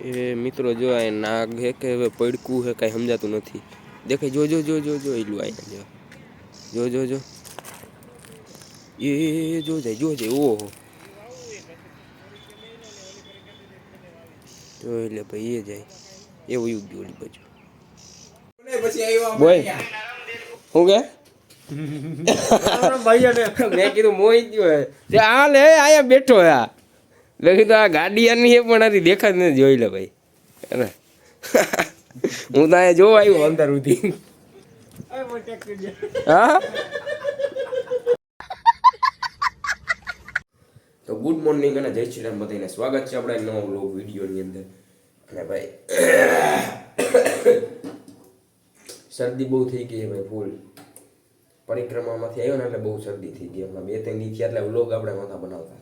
એ મિત્રો જો આ નાગ હે કે હવે પડકું હે કાંઈ સમજાતું નથી. દેખાય જો જો જો જો જો એલું અહીંયા જો જો જો જો. એ જો જાય જો જાય ઓહો જો એટલે ભાઈ એ જાય. એવું યુગ ગયું ઓલી બાજુ. બોય શું કે? મેં કીધું મોઈ ગયો આ લે આયા બેઠો હે આ. મેં તો આ ગાડી આની એ પણ હતી દેખાત નથી, જોઈ લે ભાઈ. અરે હું તો અહીંયા જોવા આવ્યો અંદર સુધી. હા? તો ગુડ મોર્નિંગ અને જય શ્રી રામ બધાને સ્વાગત છે આપણા નવા વ્લોગ વિડીયોની અંદર. અને ભાઈ, શરદી બહુ થઈ ગઈ છે ભાઈ ફૂલ પરિક્રમામાંથી આવ્યો ને એટલે બહુ શરદી થઈ ગઈ હમણાં. બે, ત્રણ નીચે એટલે વ્લોગ આપણે નહોતા બનાવતા.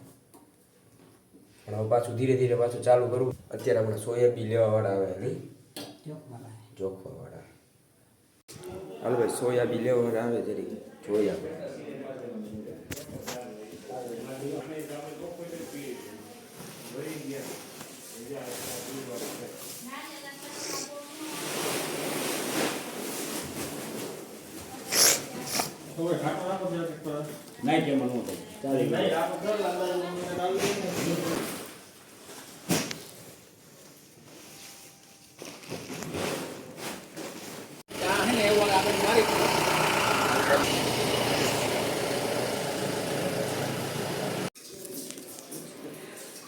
પણ હવે પાછું ધીરે ધીરે પાછું ચાલુ કરું. અત્યારે હમણાં સોયાબી લેવાવાળા આવે નહીં? જોખવાવાળા હાલો ભાઈ સોયાબી લેવા વાળા આવે જરી જોઈએ આપણે. નહીં કે મને ચાલી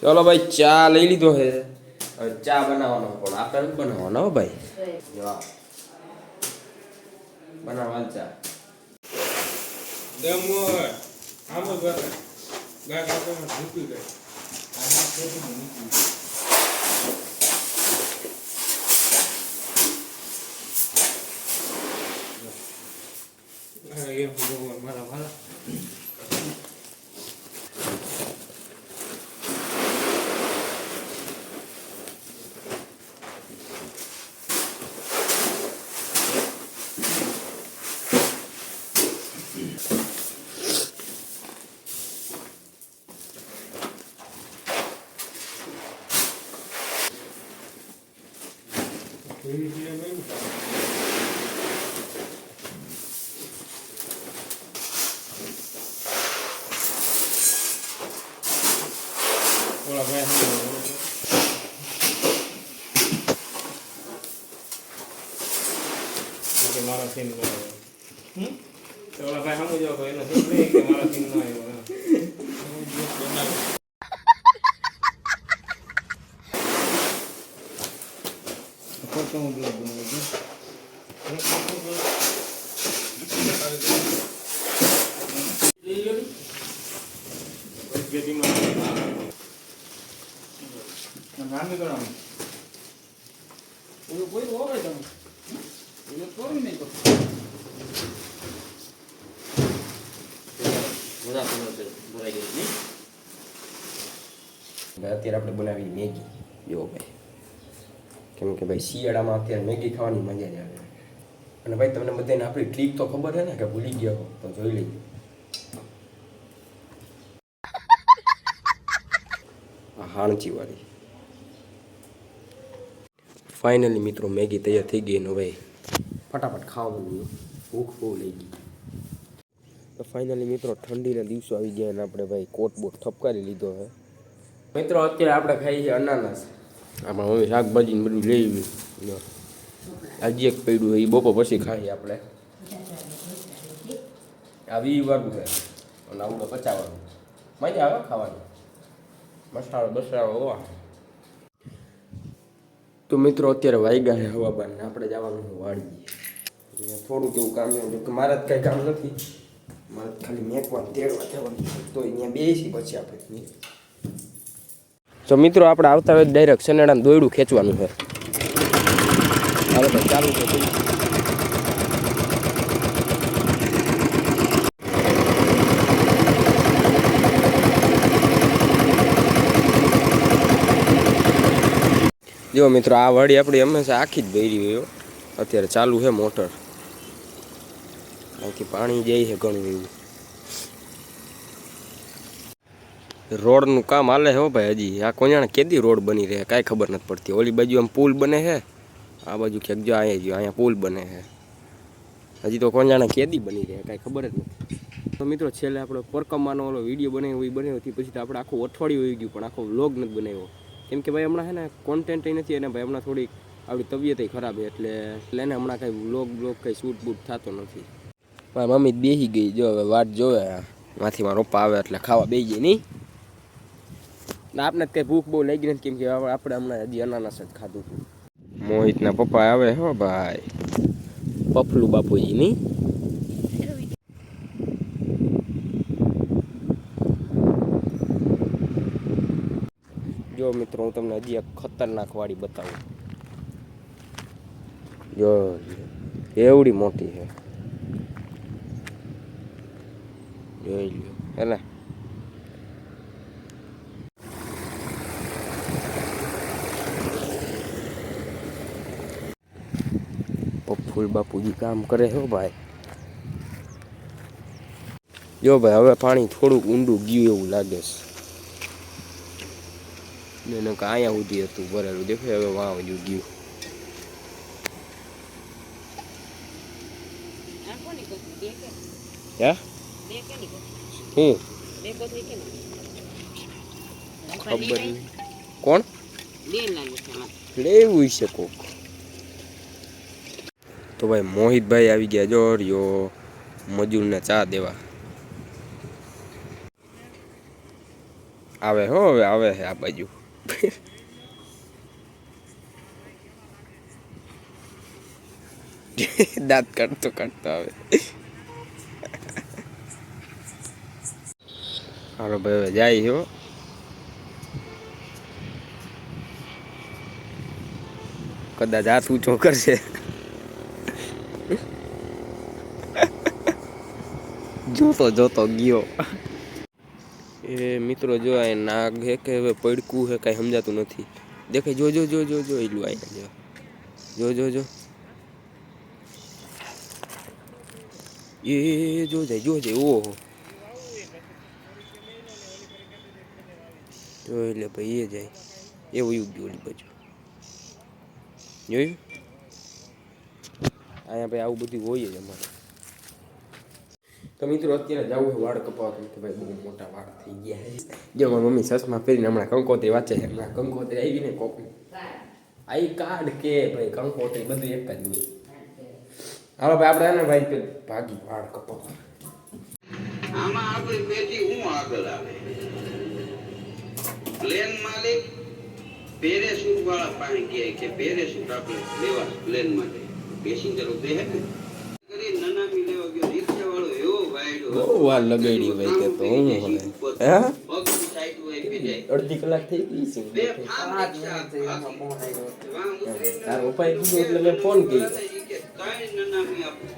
ચલો ભાઈ ચા લઈ લીધો છે હવે ચા બનાવવાનો પણ આપણે નથી બનાવવાનો এই ভালো ভালো Thank you. હો ભાઈ જો આ. બનાવવાનું ચા મારા સીન નો આવ્યો તો ઓલા ભાઈ સમજો કે એનો સીન નહીં કે મારા સીન નો આવ્યો એમ. ભાઈ અત્યારે આપણે બનાવી મેગી. જો ભાઈ. કેમ કે ભાઈ શિયાળામાં અત્યારે મેગી ખાવાની મજા જ આવે. અને ભાઈ તમને બધાને આપણી ટ્રીક તો ખબર છે ને કે ભૂલી ગયા હો તો જોઈ લઈએ. આ હાણચી વાળી. ફાઇનલી મિત્રો મેગી તૈયાર થઈ ગઈ હવે ભાઈ ફટાફટ ખાવાનું ભૂખ બહુ લઈ ગઈ તો ફાઇનલી મિત્રો ઠંડીના દિવસો આવી ગયા અને આપણે ભાઈ કોટ બોટ ઠપકારી લીધો છે. મિત્રો અત્યારે આપણે ખાઈએ છીએ અનાનસ. આપણે મમ્મી શાકભાજી ને બધું લઈ આવ્યું. આજે એક પડ્યું એ બપોર પછી ખાઈએ આપણે. આ વી વાળું છે. અને આવું પચાવવાનું. મજા આવે ખાવાની. મસાલો બસાલો હોવા તો મિત્રો, અત્યારે વાઈગા છે હવા બાર આપણે જવાનું છે અહીંયા થોડુંક એવું કામ છે. કે મારા જ કાંઈ કામ નથી. મારે ખાલી મેકવા તેડવા જવાનું તો અહીંયા બેસી પછી આપણે તો મિત્રો, આપણે આવતા હોય ડાયરેક્ટ સનેડાને દોયડું ખેંચવાનું છે. હવે ચાલુ છે જો મિત્રો, આ વાડી આપણી હંમેશા આખી જ ભરી હોય અત્યારે ચાલુ છે મોટર. અહીંથી પાણી જાય છે ઘણું એવું. રોડનું કામ હાલે હો ભાઈ હજી. આ કોኛણે કેદી રોડ બની રહે, કાંઈ ખબર નથી પડતી. ઓલી બાજુ આમ પુલ બને છે? આ બાજુ ક્યાંક જો અહીંયા જો, અહીંયા પુલ બને છે. હજી તો કોኛણે કેદી બની રહે, કાંઈ ખબર જ નથી. તો મિત્રો, છેલ્લે આપણે પરકમાનો ઓલો વીડિયો બનાવ્યો, એ બનાવ્યો પછી તો આપણે આખું અઠવાડિયું આવી ગયું, પણ આખો વ્લોગ નથી બનાવ્યો. કેમ કે ભાઈ હમણાં છે ને કોન્ટેન્ટ નથી અને ભાઈ હમણાં થોડીક આપણી તબિયત ખરાબ છે એટલે એટલે એને હમણાં કાંઈ વ્લોગ બ્લોગ કંઈ શૂટ બૂટ થતો નથી. મારી મમ્મી બેસી ગઈ, જો હવે વાટ જોવે. માંથી મારા પપ્પા આવે એટલે ખાવા બેસી જાય નહીં. ના આપણે કઈ ભૂખ બહુ લાગી નથી, કેમ કે આપણે હમણાં હજી અનાનસ જ ખાધું મોહિતના પપ્પા આવે હો ભાઈ. પફલું બાપુજી જો મિત્રો, હું તમને હજી એક ખતરનાક વાળી બતાવું. જો એવડી મોટી છે. જોઈ લ્યો હેને ફૂલ બાપુજી કામ કરે હો ભાઈ. જો ભાઈ, હવે પાણી થોડુંક ઊંડું ગયું એવું લાગે છે. ને એને અહીંયા સુધી હતું ભરેલું દેખાય હવે વાવ બધું ગયું. હે? ખબર નહીં કોણ? લેવું છે કોક. તો ભાઈ મોહિતભાઈ આવી ગયા જો રિયો મજૂરને ચા દેવા. આવે હો, હવે આવે છે આ બાજુ. દાંત કાઢતો કાઢતો આવે. હાલો ભાઈ, હવે જાય હો. કદાચ હાથ ઊંચો કરશે. જોતો જોતો ગયો. મિત્રો જો આ નાગ હે કે હવે પડકું હે કાંઈ સમજાતું નથી. દેખાય, જો જો જો જો જો આઈને જો. જો જો જો. એ જો જાય જો જાય, ઓહો. જો એટલે ભાઈ એ જાય. એવું યુગ ગયું ઓલી બાજુ જોયું? અહીંયા ભાઈ આવું બધું હોય જ અમારે. તો મિત્રો, અત્યારે જવું વાળ કપાવવા, કેમ કે ભાઈ બહુ મોટા વાળ થઈ ગયા છે. જો, મારી મમ્મી સસમા પહેરીને હમણાં કંકોત્રી વાંચે છે. હમણાં કંકોત્રી આવી ને કોક આઈ કાર્ડ કે ભાઈ કંકોત્રી બધું એક જ હોય. હાલો ભાઈ, આપણે ને ભાઈ પેલું ભાગી વાળ કપાવવા. આમાં આપણી પેટી હું આગળ આવે? પ્લેન માલિક પેરેશૂટ વાળા પાસે કહે કે પેરેશૂટ આપણે લેવા પ્લેન માટે પેસેન્જરો બેહે ને કરી નનામી લેવા ગયો રિક્ષા વાળો એવો વાયડો બહુ વાર લગાડી ભાઈ કે તો હું હવે? હે? હોય અડધી કલાક થઈ ગઈ છે. તારો ઉપાય કીધું એટલે મેં ફોન કર્યો.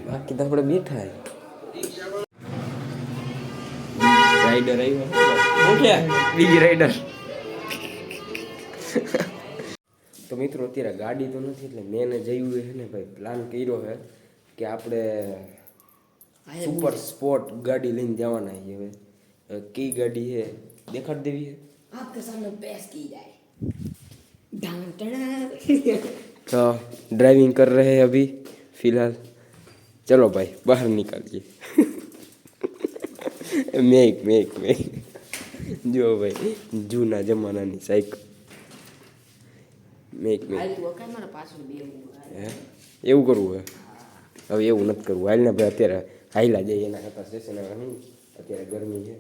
બાકી તો આપણે બેઠા રાઈડર આવ્યો. હું ક્યાં? બીજી રાઈડર. તો મિત્રો અત્યારે ગાડી તો નથી એટલે મેં ને જયું છે ને ભાઈ પ્લાન કર્યો છે કે આપણે સુપર સ્પોર્ટ ગાડી લઈને જવાના છીએ હવે હવે કઈ ગાડી છે દેખાડ દેવી છે आपके सामने बहस की जाए ढांग टड़ा तो ड्राइविंग कर रहे हैं अभी फिलहाल चलो भाई बाहर निकलिए મેક મેક મેક જો ભાઈ જૂના જમાનાની સાયકલ મેક મેક હાલ તું અકાય મારા પાછળ બે હે એવું કરવું હે હવે એવું નથી કરવું હાલને ભાઈ અત્યારે હાઈલા જઈએ એના કરતાં સ્ટેશન અત્યારે ગરમી છે.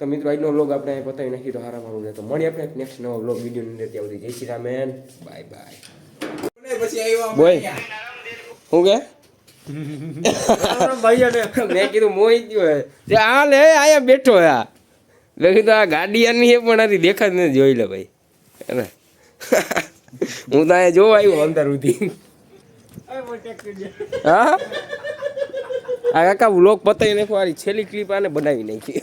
તો મિત્રો આજનો વ્લોગ આપણે પતાવી નાખી તો હારા મારું તો મળી આપણે નેક્સ્ટ નવો વ્લોગ વીડિયો અંદર. ત્યાં સુધી જય Shri Ram bye bye boy હું કે? મેં કીધું મોહી ગયો તે આ લે આયા બેઠો આ. મેં કીધું આ ગાડી એ પણ આથી દેખાત નથી. જોઈ લે ભાઈ. હે હું તો અહીંયા જોવા આવ્યો અંદર સુધી હા? આ કાકા વ્લોગ પતાવી નાખો આની છેલ્લી ક્લિપ આને બનાવી નાખી.